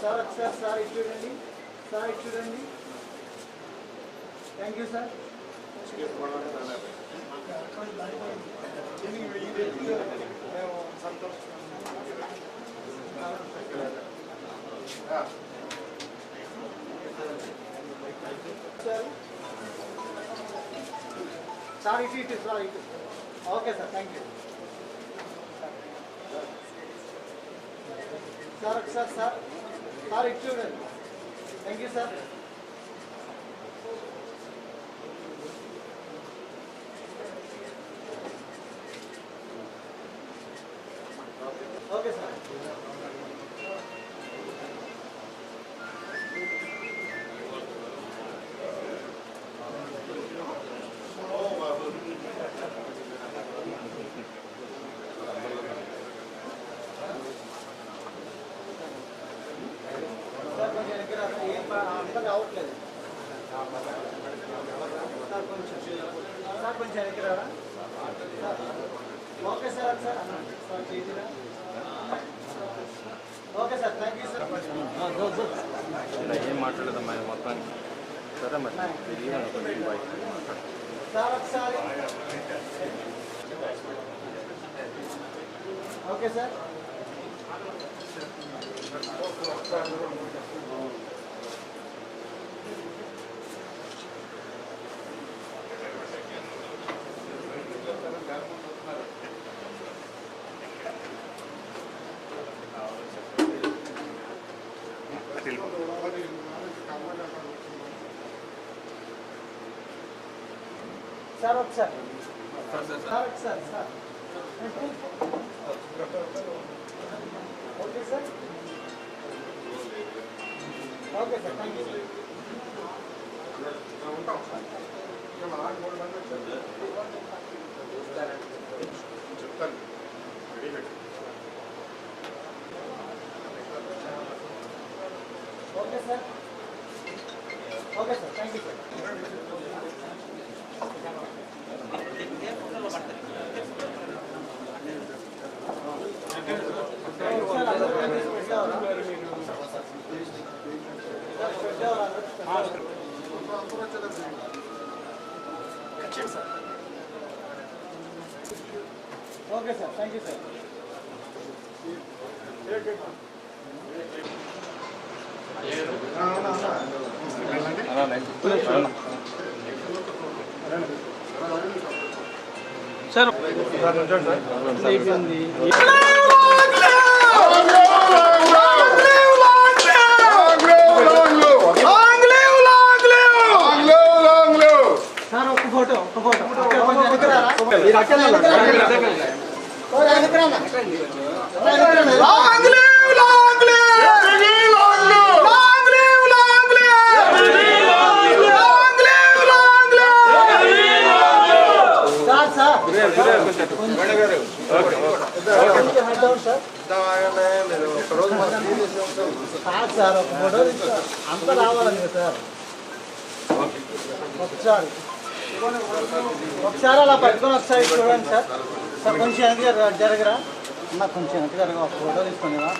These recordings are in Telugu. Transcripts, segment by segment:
సార్ సార్ సార్ ఇటు చూడండి సార్ ఇటు చూడండి thank you sir sir sir ఇటు ఇటు సార్ ఇటు okay sir thank you sir sir sir Our it's. Thank you, sir. Okay, sir. సరే మరి. ఇది ఓకే సార్. సార్ ఒకసారి సార్ ఒకసారి sir okay sir okay sir thank you sir okay sir okay sir thank you sir okay sir thank you sir sir sir ఒక ఫోటో ఒక ఫోటో అక్కడ కొంచెం వెనక్కి రారా? మీరు అక్కడ వెనక్కి రారా? ఓ, వెనక్కి రానా? ఓ, వెనక్కి రానా? సార్ ఒక ఫోటో తీసుకో. అంత రావాలని కదా సార్. ఒకసారి ఒకసారి అలా పట్టుకొని ఒకసారి చూడండి సార్ సార్ కొంచెం వెనక జరగరా అన్న కొంచెం వెనక జరగ ఒక ఫోటో తీసుకొని రా.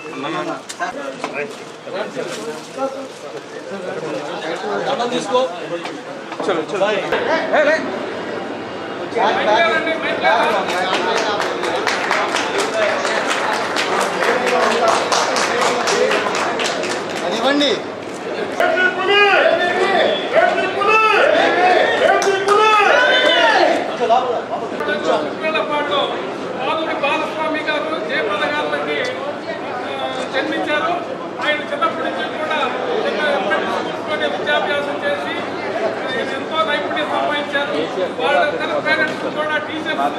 Bag, bag. అది ఇవ్వండి ఏళ్ళ బాలస్వామి గారు జయప్రద గారికి జన్మించారు. ఆయన చిన్నప్పటి నుంచి కూడా చిన్న విద్యాభ్యాసం చేసి ఎంతో నైపుణ్యం సంపాదించారు. వాళ్ళ పేరెంట్స్ కూడా టీచర్స్.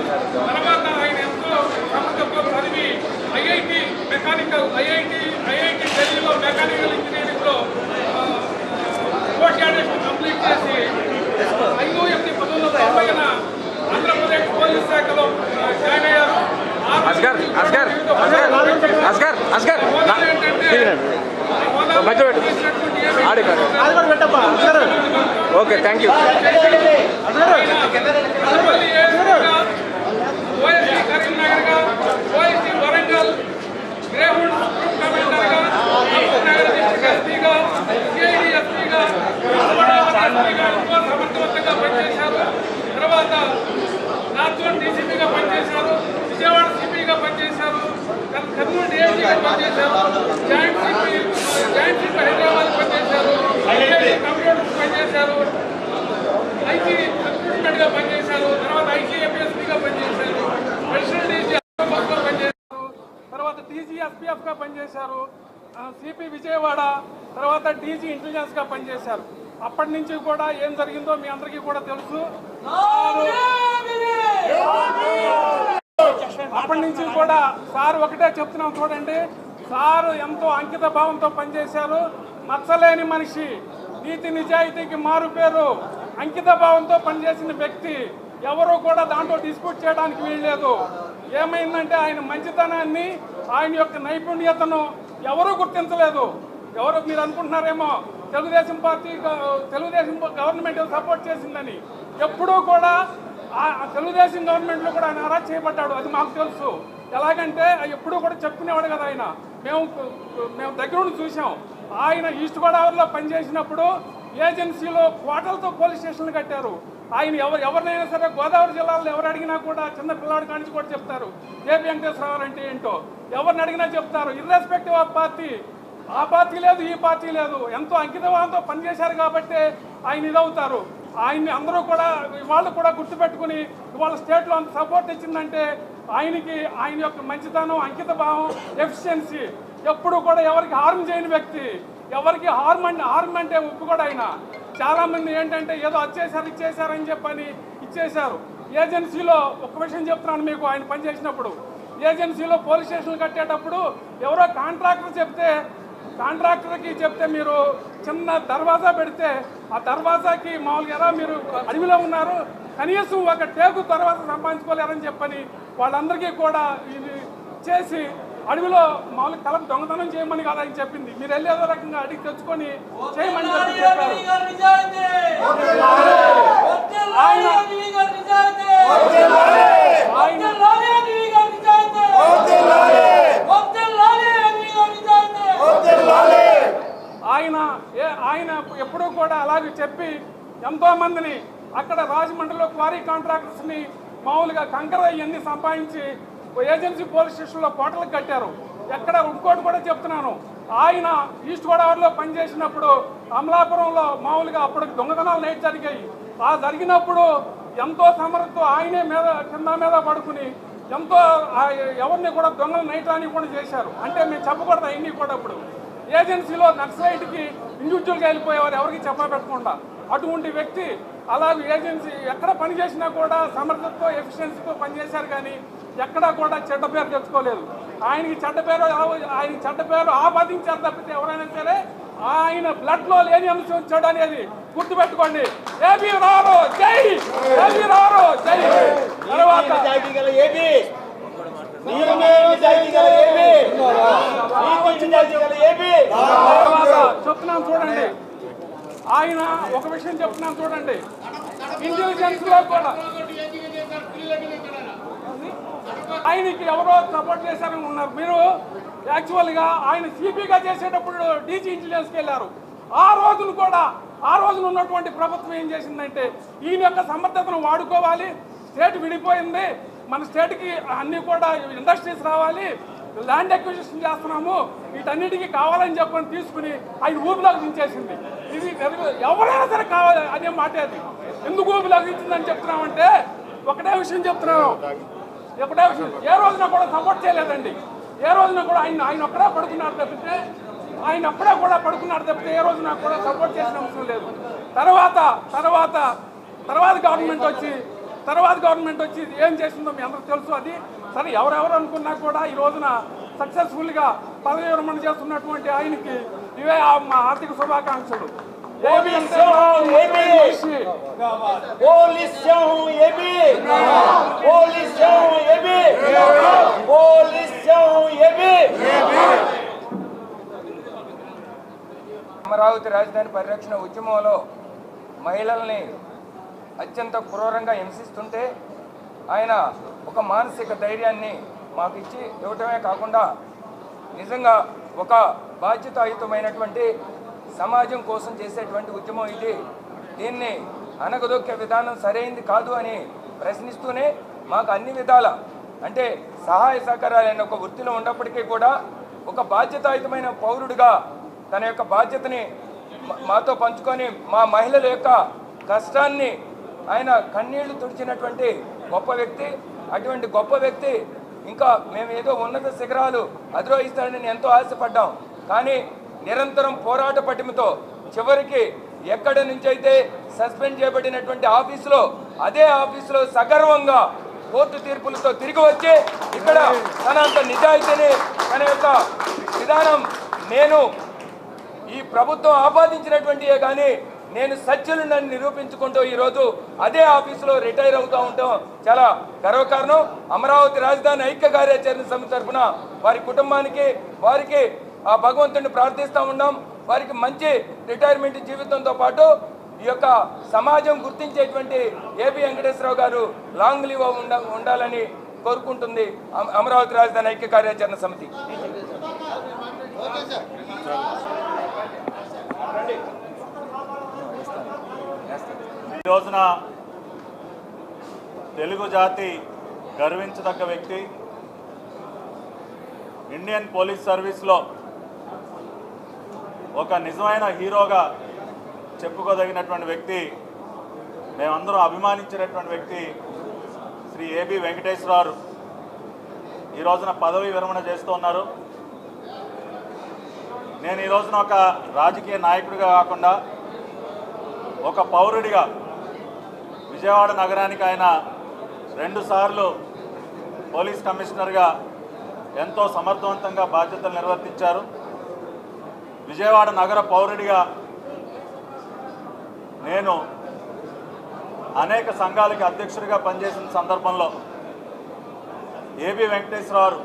తర్వాత ఆయన ఎంతో శ్రమతో చదివి ఐఐటి మెకానికల్ ఐఐటి ఐఐటి ఢిల్లీలో మెకానికల్ ఇంజనీరింగ్లో పోస్ట్ గ్రాడ్యుయేషన్ కంప్లీట్ చేసి ఐదు ఎనిమిది పంతొమ్మిది వందల ఆంధ్రప్రదేశ్ పోలీస్ శాఖలో ఆ, జాయిన్ అయ్యారు ఆ రోజు అస్గర్, అస్గర్, అస్గర్. అస్గర్, అస్గర్. మధ్య పెట్టు. ఆడే కాదు. ఓకే థ్యాంక్ యూ వరంగల్, కమాండర్గా, మహబూబ్ నగర్ డిస్ట్రిక్ట్ డిఐజీగా పనిచేశారు joint CP joint CP Hyderabad పనిచేశారు ఐఐటి కంప్యూటర్స్ పనిచేశారు ఐటీ రిక్రూట్మెంట్గా పనిచేశారు తర్వాత ఐసీఎంఎస్పీగా పనిచేశారు స్పెషల్ డీజీ పనిచేశారు తర్వాత టీజీఎస్పీఎఫ్గా పనిచేశారు సిపి విజయవాడ తర్వాత డీజీ ఇంటెలిజెన్స్గా పనిచేశారు. అప్పటి నుంచి కూడా ఏం జరిగిందో మీ అందరికీ కూడా తెలుసు. అప్పటి నుంచి కూడా సార్ ఒకటే చెప్తున్నాం చూడండి. సార్ ఎంతో అంకిత భావంతో పనిచేశారు. మచ్చలేని మనిషి నీతి నిజాయితీకి మారు పేరు అంకిత భావంతో పనిచేసిన వ్యక్తి ఎవరు కూడా దాంట్లో డిస్ప్యూట్ చేయడానికి వీల్లేదు. ఏమైందంటే ఆయన మంచితనాన్ని ఆయన యొక్క నైపుణ్యతను ఎవరూ గుర్తించలేదు. ఎవరు మీరు అనుకుంటున్నారేమో Telugu Desam party Telugu Desam government support చేసిందని. ఎప్పుడూ కూడా తెలుగుదేశం గవర్నమెంట్లో కూడా ఆయన అరెస్ట్ చేయబడ్డాడు అది మాకు తెలుసు. ఎలాగంటే ఎప్పుడూ కూడా చెప్పుకునేవాడు కదా ఆయన. మేము మేము దగ్గరుండి చూసాం ఆయన ఈస్ట్ గోదావరిలో పనిచేసినప్పుడు ఏజెన్సీలో కోటలతో పోలీస్ స్టేషన్లు కట్టారు. ఆయన ఎవరు ఎవరినైనా సరే గోదావరి జిల్లాలో ఎవరు అడిగినా కూడా చిన్న పిల్లాడు కానించి కూడా చెప్తారు. జేపీ వెంకటేశ్వరరావు అంటే ఏంటో. ఎవరిని అడిగినా చెప్తారు. ఇర్రెస్పెక్టివ్ ఆఫ్ పార్టీ ఆ పార్టీ లేదు ఈ పార్టీ లేదు. ఎంతో అంకితభావంతో పనిచేశారు కాబట్టి ఆయన ఇదవుతారు. ఆయన్ని అందరూ కూడా వాళ్ళు కూడా గుర్తుపెట్టుకుని ఇవాళ స్టేట్లో అంత సపోర్ట్ ఇచ్చిందంటే ఆయనకి ఆయన యొక్క మంచితనం అంకిత భావం ఎఫిషియన్సీ ఎప్పుడు కూడా ఎవరికి హార్మ్ చేయని వ్యక్తి. ఎవరికి హార్మ్ అంటే హార్మ్ అంటే ఉప్పు కూడా ఆయన. చాలామంది ఏంటంటే ఏదో వచ్చేసారు ఇచ్చేసారు అని చెప్పని ఇచ్చేశారు. ఏజెన్సీలో ఒక విషయం చెప్తున్నాను మీకు ఆయన పనిచేసినప్పుడు. ఏజెన్సీలో పోలీస్ స్టేషన్లు కట్టేటప్పుడు ఎవరో కాంట్రాక్టర్ చెప్తే కాంట్రాక్టర్కి చెప్తే మీరు చిన్న దర్వాజా పెడితే ఆ దర్వాజాకి మామూలుగా ఎలా మీరు అడవిలో ఉన్నారు కనీసం ఒక టేకు దర్వాజా సంపాదించుకోలేరని చెప్పని వాళ్ళందరికీ కూడా ఇది చేసి అడవిలో మామూలుగా కలప దొంగతనం చేయమని కాదు ఆయన చెప్పింది. మీరు వెళ్ళి ఏదో రకంగా అడిగి తెచ్చుకొని చేయమని చెప్పి చెప్పారు. ఆయన ఆయన ఆయన ఏ- ఆయన ఎప్పుడూ కూడా అలాగే చెప్పి ఎంతో మందిని అక్కడ రాజమండ్రిలో క్వారీ కాంట్రాక్టర్స్ని మామూలుగా కంకర ఇవన్నీ సంపాదించి ఏజెన్సీ పోలీస్ స్టేషన్లో కోటలకు కట్టారు. ఎక్కడ ఇంకోటి కూడా చెప్తున్నాను. ఆయన ఈస్ట్ గోదావరిలో పనిచేసినప్పుడు అమలాపురంలో మామూలుగా అప్పుడు దొంగతనాలు నైట్ జరిగాయి ఆ జరిగినప్పుడు ఎంతో సమర్థతో ఆయనే మీద కింద మీద పడుకుని ఎంతో ఎవరిని కూడా దొంగలు నైట్ కూడా చేశారు. అంటే మేము చెప్పకూడదు అవన్నీ కూడా ఇప్పుడు. ఏజెన్సీలో నక్సలైట్కి ఇండివిజువల్గా వెళ్ళిపోయేవారు ఎవరికి చెప్పబెట్టకుండా. అటువంటి వ్యక్తి అలాగే ఏజెన్సీ ఎక్కడ పని చేసినా కూడా సమర్థతతో ఎఫిషియన్సీతో పనిచేశారు కానీ ఎక్కడా కూడా చెడ్డ పేరు తెచ్చుకోలేదు. ఆయనకి చెడ్డ పేరు ఆయన చెడ్డ పేరు ఆపాదించారు తప్పితే ఎవరైనా సరే ఆయన బ్లడ్లో లేని అంశం వచ్చాడు అనేది గుర్తుపెట్టుకోండి. ఏబీ రారు జై! ఏబీ రారు జై! తర్వాత చెప్తున్నాను చూడండి. ఆయన ఒక విషయం చెప్తున్నాను చూడండి. ఇంటెలిజెన్స్లో కూడా. ఆయనకి ఎవరో సపోర్ట్ చేశారని ఉన్నారు. మీరు యాక్చువల్గా ఆయన సిపిగా చేసేటప్పుడు డీజీ ఇంటెలిజెన్స్కి వెళ్ళారు. ఆ రోజును కూడా ఆ రోజున ఉన్నటువంటి ప్రభుత్వం ఏం చేసిందంటే ఈయన యొక్క సమర్థతను వాడుకోవాలి స్టేట్ విడిపోయింది మన స్టేట్కి అన్ని కూడా ఇండస్ట్రీస్ రావాలి ల్యాండ్ అక్విజిషన్ చేస్తున్నాము వీటన్నిటికీ కావాలని చెప్పని తీసుకుని ఆయన ఊపిలోకి దించేసింది. ఇది ఎవరైనా సరే కావాలి అదే మాట అది. ఎందుకు ఊపిలోకి దించిందని చెప్తున్నామంటే ఒకటే విషయం చెప్తున్నాను. ఒకటే విషయం. ఏ రోజున కూడా సపోర్ట్ చేయలేదండి. ఏ రోజున కూడా ఆయన ఆయన ఒక్కడే పడుకున్నాడు తప్పితే ఆయన ఒక్కడే కూడా పడుకున్నాడు తప్పితే ఏ రోజున కూడా సపోర్ట్ చేసిన అవసరం లేదు. తర్వాత తర్వాత తర్వాత గవర్నమెంట్ వచ్చి తర్వాత గవర్నమెంట్ వచ్చి ఏం చేసిందో మీ అందరికి తెలుసు అది. సరే ఎవరెవరు అనుకున్నా కూడా ఈ రోజున సక్సెస్ఫుల్గా పదవి విరమణ చేస్తున్నటువంటి ఆయనకి ఇవే మా ఆర్థిక శుభాకాంక్షలు. Police AP police AP police AP Amaravati రాజధాని పరిరక్షణ ఉద్యమంలో మహిళల్ని అత్యంత క్రూరంగా హింసిస్తుంటే ఆయన ఒక మానసిక ధైర్యాన్ని మాకు ఇచ్చి ఇవ్వటమే కాకుండా నిజంగా ఒక బాధ్యతాయుతమైనటువంటి సమాజం కోసం చేసేటువంటి ఉద్యమం ఇది. దీన్ని అనగదొక్కే విధానం సరైంది కాదు అని ప్రశ్నిస్తూనే మాకు అన్ని విధాల అంటే సహాయ సహకారాలైన ఒక వృత్తిలో ఉన్నప్పటికీ కూడా ఒక బాధ్యతాయుతమైన పౌరుడిగా తన యొక్క బాధ్యతని మాతో పంచుకొని మా మహిళల యొక్క కష్టాన్ని ఆయన కన్నీళ్ళు తుడిచినటువంటి గొప్ప వ్యక్తి అటువంటి గొప్ప వ్యక్తి. ఇంకా మేము ఏదో ఉన్నత శిఖరాలు అధిరోహిస్తాడని నేను ఎంతో ఆశపడ్డాం. కానీ నిరంతరం పోరాట పటిమతో చివరికి ఎక్కడి నుంచి అయితే సస్పెండ్ చేయబడినటువంటి ఆఫీసులో అదే ఆఫీసులో సగర్వంగా కోర్టు తీర్పులతో తిరిగి వచ్చి ఇక్కడ తన అంత నిజాయితీని తన యొక్క విధానం నేను ఈ ప్రభుత్వం ఆపాదించినటువంటియే కానీ నేను సత్యులు నన్ను నిరూపించుకుంటూ ఈరోజు అదే ఆఫీసులో రిటైర్ అవుతూ ఉంటాం. చాలా గర్వకారణం అమరావతి రాజధాని ఐక్య కార్యాచరణ సమితి తరఫున వారి కుటుంబానికి వారికి ఆ భగవంతుడిని ప్రార్థిస్తూ ఉన్నాం. వారికి మంచి రిటైర్మెంట్ జీవితంతో పాటు ఈ యొక్క సమాజం గుర్తించేటువంటి ఏపీ వెంకటేశ్వరరావు గారు లాంగ్ లీవ్ ఉండ ఉండాలని కోరుకుంటుంది అమరావతి రాజధాని ఐక్య కార్యాచరణ సమితి. ఈ రోజున తెలుగు జాతి గర్వించదగ్గ వ్యక్తి. ఇండియన్ పోలీస్ సర్వీస్లో ఒక నిజమైన హీరోగా చెప్పుకోదగినటువంటి వ్యక్తి మేమందరం అభిమానించినటువంటి వ్యక్తి శ్రీ ఏబి వెంకటేశ్వరరావు ఈ రోజున పదవి విరమణ చేస్తూ ఉన్నారు. నేను ఈ రోజున ఒక రాజకీయ నాయకుడిగా కాకుండా ఒక పౌరుడిగా విజయవాడ నగరానికి ఆయన రెండుసార్లు పోలీస్ కమిషనర్గా ఎంతో సమర్థవంతంగా బాధ్యతలు నిర్వర్తించారు. విజయవాడ నగర పౌరుడిగా నేను అనేక సంఘాలకి అధ్యక్షుడిగా పనిచేసిన సందర్భంలో ఏబి వెంకటేశ్వరరావు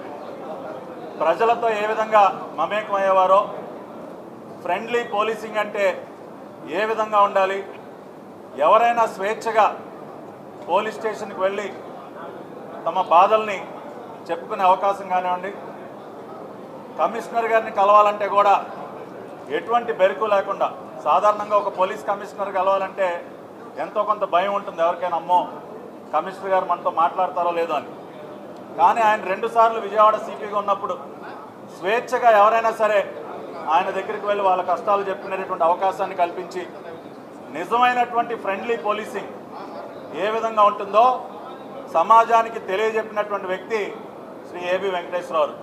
ప్రజలతో ఏ విధంగా మమేకమయ్యేవారో ఫ్రెండ్లీ పోలీసింగ్ అంటే ఏ విధంగా ఉండాలి? ఎవరైనా స్వేచ్ఛగా పోలీస్ స్టేషన్కి వెళ్ళి తమ బాధల్ని చెప్పుకునే అవకాశం కానివ్వండి. కమిషనర్ గారిని కలవాలంటే కూడా ఎటువంటి బెరుకు లేకుండా సాధారణంగా ఒక పోలీస్ కమిషనర్ కలవాలంటే ఎంతో కొంత భయం ఉంటుంది. ఎవరికైనా అమ్మో కమిషనర్ గారు మనతో మాట్లాడతారో లేదో అని. కానీ ఆయన రెండుసార్లు విజయవాడ సిపిగా ఉన్నప్పుడు స్వేచ్ఛగా ఎవరైనా సరే ఆయన దగ్గరికి వెళ్ళి వాళ్ళ కష్టాలు చెప్పుకునేటటువంటి అవకాశాన్ని కల్పించి నిజమైనటువంటి ఫ్రెండ్లీ పోలీసింగ్ ఏ విధంగా ఉంటుందో సమాజానికి తెలియజెప్పినటువంటి వ్యక్తి శ్రీ ఏబి వెంకటేశ్వరరావు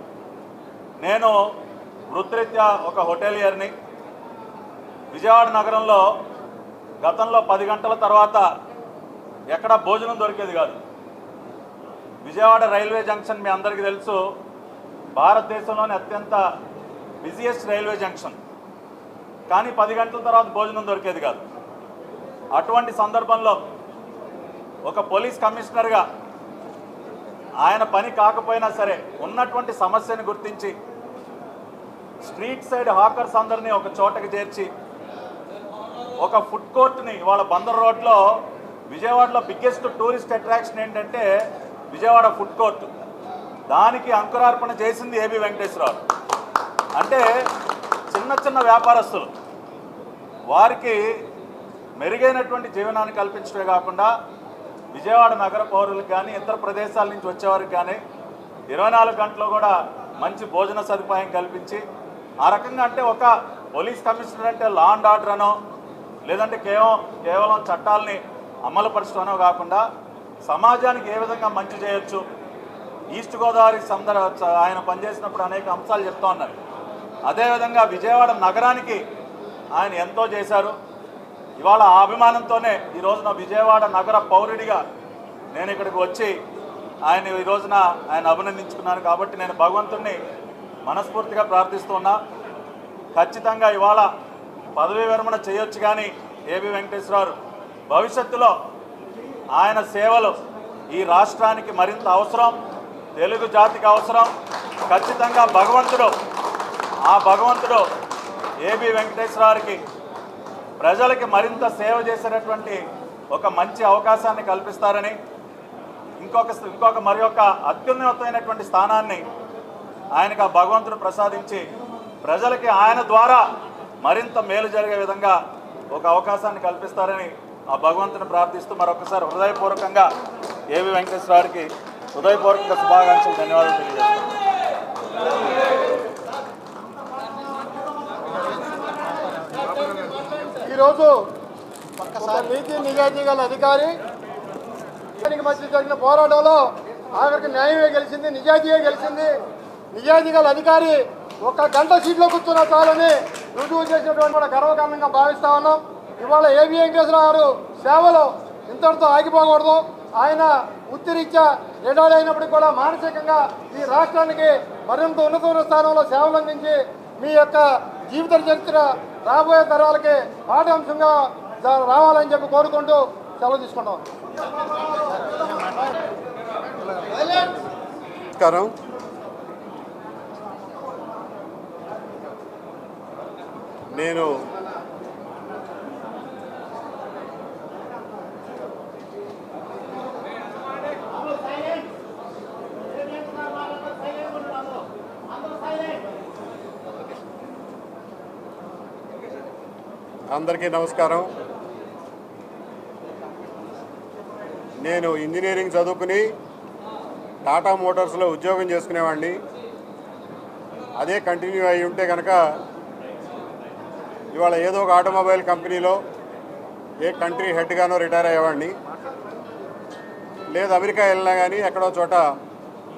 నేను వృత్తిరీత్యా ఒక హోటలియర్ని విజయవాడ నగరంలో గతంలో పది గంటల తర్వాత ఎక్కడ భోజనం దొరికేది కాదు. విజయవాడ రైల్వే జంక్షన్ మీ అందరికీ తెలుసు. భారతదేశంలోని అత్యంత బిజియెస్ట్ రైల్వే జంక్షన్. కానీ పది గంటల తర్వాత భోజనం దొరికేది కాదు. అటువంటి సందర్భంలో ఒక పోలీస్ కమిషనర్గా ఆయన పని కాకపోయినా సరే ఉన్నటువంటి సమస్యను గుర్తించి స్ట్రీట్ సైడ్ హాకర్స్ అందరినీ ఒక చోటకి చేర్చి ఒక ఫుడ్ కోర్ట్ని వాళ్ళ బందర్ రోడ్లో విజయవాడలో బిగ్గెస్ట్ టూరిస్ట్ అట్రాక్షన్ ఏంటంటే విజయవాడ ఫుడ్ కోర్ట్. దానికి అంకురార్పణ చేసింది ఏబి వెంకటేశ్వరరావు. అంటే చిన్న చిన్న వ్యాపారస్తులు వారికి మెరుగైనటువంటి జీవనాన్ని కల్పించడమే కాకుండా విజయవాడ నగర పౌరులకు కానీ ఇతర ప్రదేశాల నుంచి వచ్చేవారికి కానీ ఇరవై నాలుగు గంటలు కూడా మంచి భోజన సదుపాయం కల్పించి ఆ రకంగా అంటే ఒక పోలీస్ కమిషనర్ అంటే లా అండ్ ఆర్డర్ అనో లేదంటే కేవలం కేవలం చట్టాలని అమలుపరచడమనో కాకుండా సమాజానికి ఏ విధంగా మంచి చేయొచ్చు ఈస్ట్ గోదావరి సందర్భ ఆయన పనిచేసినప్పుడు అనేక అంశాలు చెప్తా ఉన్నారు. అదేవిధంగా విజయవాడ నగరానికి ఆయన ఎంతో చేశారు. ఇవాళ ఆ అభిమానంతోనే ఈ రోజున విజయవాడ నగర పౌరుడిగా నేను ఇక్కడికి వచ్చి ఆయన ఈ రోజున ఆయన అభినందించుకున్నాను కాబట్టి నేను భగవంతుణ్ణి మనస్ఫూర్తిగా ప్రార్థిస్తున్నా. ఖచ్చితంగా ఇవాళ పదవీ విరమణ చేయొచ్చు కానీ ఏబి వెంకటేశ్వరరావు భవిష్యత్తులో ఆయన సేవలు ఈ రాష్ట్రానికి మరింత అవసరం తెలుగు జాతికి అవసరం. ఖచ్చితంగా భగవంతుడు ఆ భగవంతుడు ఏబి వెంకటేశ్వరరావుకి ప్రజలకి మరింత సేవ చేసేటటువంటి ఒక మంచి అవకాశాన్ని కల్పిస్తారని ఇంకొక ఇంకొక మరి యొక్క అత్యున్నతమైనటువంటి స్థానాన్ని ఆయనకు ఆ భగవంతుడు ప్రసాదించి ప్రజలకి ఆయన ద్వారా మరింత మేలు జరిగే విధంగా ఒక అవకాశాన్ని కల్పిస్తారని ఆ భగవంతుని ప్రార్థిస్తూ మరొకసారి హృదయపూర్వకంగా ఏవి వెంకటేశ్వరరావుకి హృదయపూర్వక శుభాకాంక్షలు ధన్యవాదాలు తెలియజేస్తున్నాను. ఈరోజు నీతి నిజాయితీ గల అధికారి మధ్య జరిగిన పోరాటంలో ఆఖరికి న్యాయమే గెలిచింది నిజాయితీయే గెలిచింది. నిజాయితీ గల అధికారి ఒక గంట సీట్లో కూర్చున్న చాలని రుజువు చేసినటువంటి కూడా గర్వకారణంగా భావిస్తా ఉన్నాం. ఇవాళ ఏబి వెంకటేశ్వర గారు సేవలు ఇంతటితో ఆగిపోకూడదు. ఆయన వృత్తిరీత్యా రిటైర్ అయినప్పటికీ కూడా మానసికంగా ఈ రాష్ట్రానికి మరింత ఉన్నతమైన స్థానంలో సేవలు అందించి మీ యొక్క జీవిత చరిత్ర రాబోయే తరాలకి పాఠ్యాంశంగా రావాలని చెప్పి కోరుకుంటూ సెలవు తీసుకుంటాం. నమస్కారం. నేను అందరికీ నమస్కారం. నేను ఇంజనీరింగ్ చదువుకుని టాటా మోటార్స్లో ఉద్యోగం చేసుకునేవాడిని. అదే కంటిన్యూ అయి ఉంటే కనుక ఇవాళ ఏదో ఒక ఆటోమొబైల్ కంపెనీలో ఏ కంట్రీ హెడ్గానో రిటైర్ అయ్యేవాడిని. లేదు అమెరికా వెళ్ళినా కానీ ఎక్కడో చోట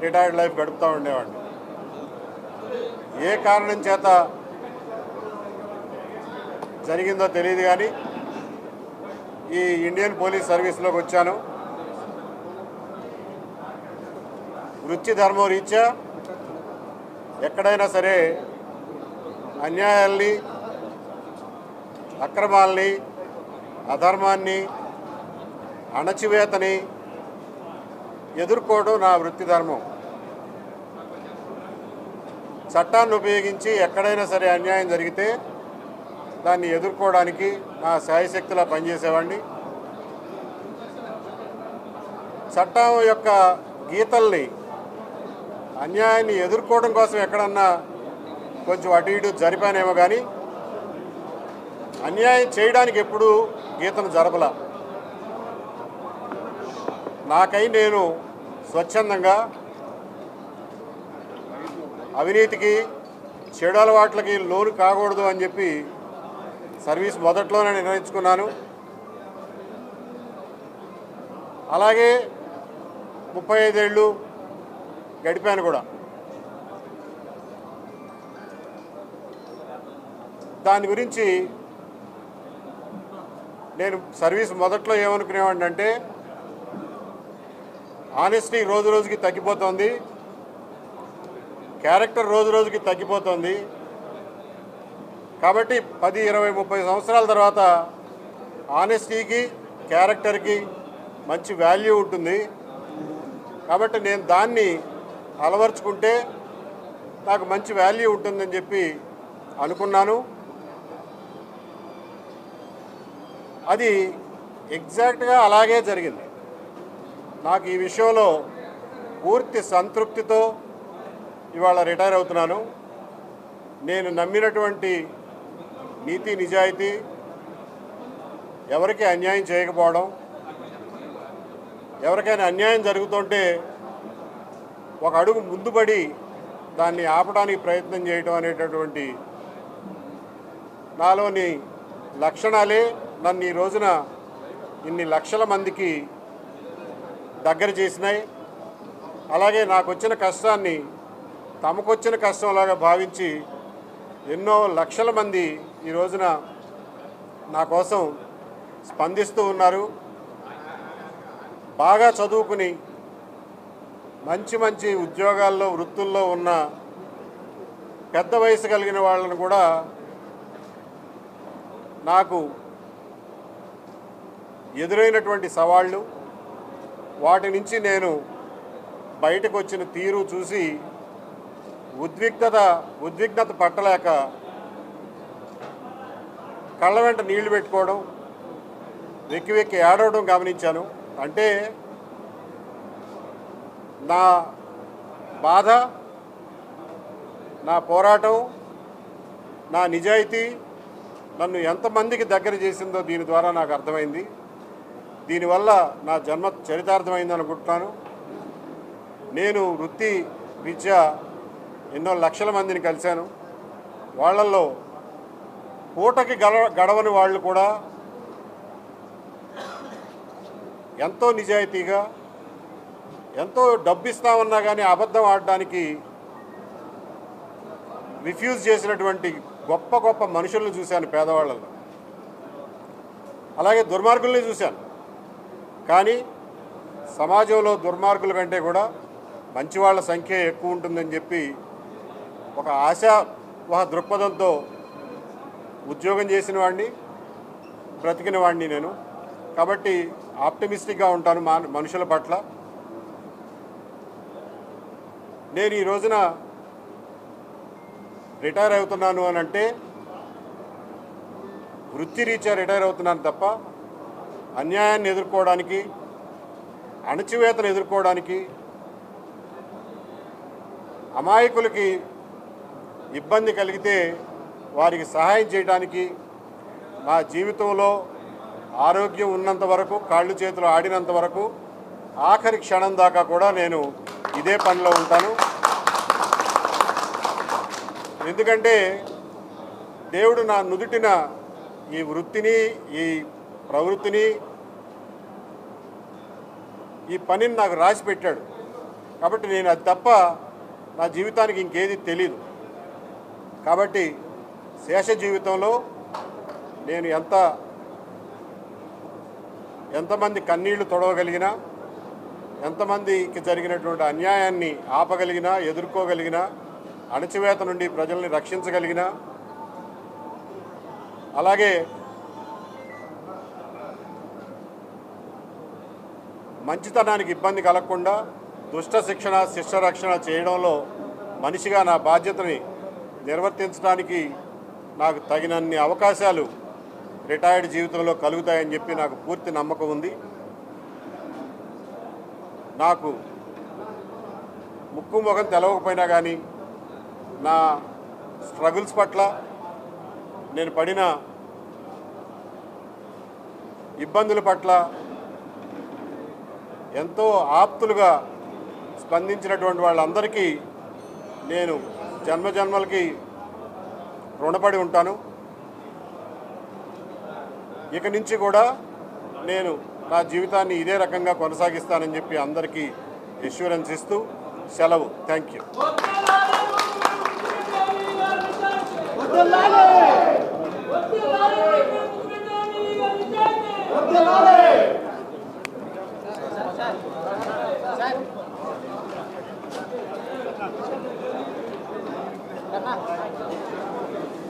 రిటైర్డ్ లైఫ్ గడుపుతూ ఉండేవాడిని. ఏ కారణం చేత జరిగిందో తెలియదు కానీ ఈ ఇండియన్ పోలీస్ సర్వీస్లోకి వచ్చాను. వృత్తి ధర్మం రీత్యా ఎక్కడైనా సరే అన్యాయాల్ని అక్రమాల్ని అధర్మాన్ని అణచివేతని ఎదుర్కోవడం నా వృత్తి ధర్మం. చట్టాన్ని ఉపయోగించి ఎక్కడైనా సరే అన్యాయం జరిగితే దాన్ని ఎదుర్కోవడానికి నా శాయశక్తిలా పనిచేసేవాడిని. చట్టం యొక్క గీతల్ని అన్యాయాన్ని ఎదుర్కోవడం కోసం ఎక్కడన్నా కొంచెం అటు ఇటు జరిపానేమో కానీ అన్యాయం చేయడానికి ఎప్పుడూ గీతను జరపల. నాకై నేను స్వచ్ఛందంగా అవినీతికి చెడు అలవాట్లకి లోను కాకూడదు అని చెప్పి సర్వీస్ మొదట్లోనే నిర్ణయించుకున్నాను. అలాగే ముప్పై ఐదేళ్ళు గడిపాను కూడా. దాని గురించి నేను సర్వీస్ మొదట్లో ఏమనుకునేవాడిని అంటే ఆనెస్టీ రోజు రోజుకి తగ్గిపోతుంది క్యారెక్టర్ రోజు రోజుకి తగ్గిపోతుంది కాబట్టి పది ఇరవై ముప్పై సంవత్సరాల తర్వాత ఆనెస్టీకి క్యారెక్టర్కి మంచి వాల్యూ ఉంటుంది. కాబట్టి నేను దాన్ని అలవర్చుకుంటే నాకు మంచి వాల్యూ ఉంటుందని చెప్పి అనుకున్నాను. అది ఎగ్జాక్ట్గా అలాగే జరిగింది. నాకు ఈ విషయంలో పూర్తి సంతృప్తితో ఇవాళ రిటైర్ అవుతున్నాను. నేను నమ్మినటువంటి నీతి నిజాయితీ ఎవరికి అన్యాయం చేయకపోవడం ఎవరికైనా అన్యాయం జరుగుతుంటే ఒక అడుగు ముందుపడి దాన్ని ఆపడానికి ప్రయత్నం చేయడం అనేటటువంటి నాలోని లక్షణాలే నన్ను ఈ రోజున ఇన్ని లక్షల మందికి దగ్గర చేసినాయి. అలాగే నాకు వచ్చిన కష్టాన్ని తమకొచ్చిన కష్టంలాగా భావించి ఎన్నో లక్షల మంది ఈ రోజున నా కోసం స్పందిస్తూ ఉన్నారు. బాగా చదువుకుని మంచి మంచి ఉద్యోగాల్లో వృత్తుల్లో ఉన్న పెద్ద వయసు కలిగిన వాళ్ళను కూడా నాకు ఎదురైనటువంటి సవాళ్ళు వాటి నుంచి నేను బయటకు వచ్చిన తీరు చూసి ఉద్విగ్నత ఉద్విగ్నత పట్టలేక కళ్ళ వెంట నీళ్ళు పెట్టుకోవడం వెక్కి వెక్కి ఏడవడం గమనించాను. అంటే నా బాధ నా పోరాటం నా నిజాయితీ నన్ను ఎంతమందికి దగ్గర చేసిందో దీని ద్వారా నాకు అర్థమైంది. దీనివల్ల నా జన్మ చరితార్థమైంది అనుకుంటున్నాను. నేను వృత్తి రీత్యా ఎన్నో లక్షల మందిని కలిశాను. వాళ్ళల్లో పూటకి గడ గడవని వాళ్ళు కూడా ఎంతో నిజాయితీగా ఎంతో డబ్బు ఇస్తామన్నా కానీ అబద్ధం ఆడడానికి రిఫ్యూజ్ చేసినటువంటి గొప్ప గొప్ప మనుషులను చూశాను పేదవాళ్ళలో అలాగే దుర్మార్గుల్ని చూశాను. కానీ సమాజంలో దుర్మార్గుల కంటే కూడా మంచివాళ్ళ సంఖ్య ఎక్కువ ఉంటుందని చెప్పి ఒక ఆశావహ దృక్పథంతో ఉద్యోగం చేసిన వాడిని బ్రతికిన వాడిని నేను. కాబట్టి ఆప్టమిస్టిక్గా ఉంటాను మా మనుషుల పట్ల. నేను ఈ రోజున రిటైర్ అవుతున్నాను అని అంటే వృత్తిరీత్యా రిటైర్ అవుతున్నాను తప్ప అన్యాయాన్ని ఎదుర్కోవడానికి అణచివేతను ఎదుర్కోవడానికి అమాయకులకి ఇబ్బంది కలిగితే వారికి సహాయం చేయడానికి నా జీవితంలో ఆరోగ్యం ఉన్నంత వరకు కాళ్ళు చేతులు ఆడినంత వరకు ఆఖరి క్షణం దాకా కూడా నేను ఇదే పనిలో ఉంటాను. ఎందుకంటే దేవుడు నా నుదుటిన ఈ వృత్తిని ఈ ప్రవృత్తిని ఈ పనిని నాకు రాసి పెట్టాడు. కాబట్టి నేను అది తప్ప నా జీవితానికి ఇంకేది తెలియదు కాబట్టి శేష జీవితంలో నేను ఎంత ఎంతమంది కన్నీళ్ళు తొడవగలిగినా ఎంతమందికి జరిగినటువంటి అన్యాయాన్ని ఆపగలిగినా ఎదుర్కోగలిగినా అణచివేత నుండి ప్రజల్ని రక్షించగలిగినా అలాగే మంచితనానికి ఇబ్బంది కలగకుండా దుష్ట శిక్షణ శిష్ట రక్షణ చేయడంలో మనిషిగా నా బాధ్యతని నిర్వర్తించడానికి నాకు తగినన్ని అవకాశాలు రిటైర్డ్ జీవితంలో కలుగుతాయని చెప్పి నాకు పూర్తి నమ్మకం ఉంది. నాకు ముక్కు ముఖం తెలవకపోయినా కానీ నా స్ట్రగుల్స్ పట్ల నేను పడిన ఇబ్బందుల పట్ల ఎంతో ఆప్తులుగా స్పందించినటువంటి వాళ్ళందరికీ నేను జన్మజన్మలకి రుణపడి ఉంటాను. ఇక నుంచి కూడా నేను నా జీవితాన్ని ఇదే రకంగా కొనసాగిస్తానని చెప్పి అందరికీ ఇన్సూరెన్స్ ఇస్తూ సెలవు. Thank you you.